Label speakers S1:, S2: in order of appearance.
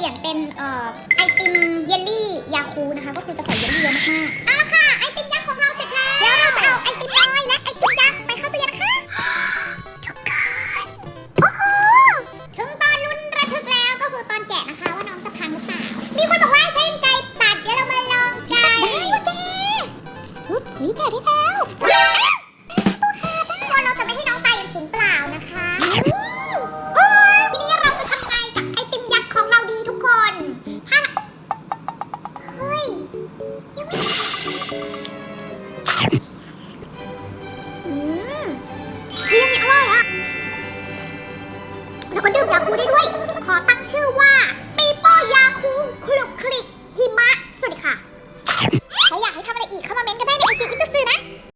S1: ลี่ยนเป็นเอ่อไอติมเยลลี่ยาคูนะคะ ก็คือจะใส่เยลลี่เยอะมากๆเอาละค่ะไอติมยักษ์ของเราเสร็จแล้วเดี๋ยวเราจะเอาไอติมน้อยและไอติมยักษ์ไปเข้าตู้เย็นนะคะทุกคนโอ้โหถึงตอนลุ้นระทึกแล้วก็คือตอนแกะนะคะ ว่าน้องจะพังหรือเปล่า มีคนบอกว่าใช้กรรไกรตัดเดี๋ยวเรามาลองกันได้ว่าแกอุ๊ยนี่แกะได้แล้ อืมเยี่อร่อยอะแล้วก็ดื่มยาคูด้วย ขอตั้งชื่อว่าปีโป้ยาคูคลุกคลิกหิมะ สวัสดีค่ะ ใครอยากให้ทำอะไรอีกเข้ามาเม้นกันได้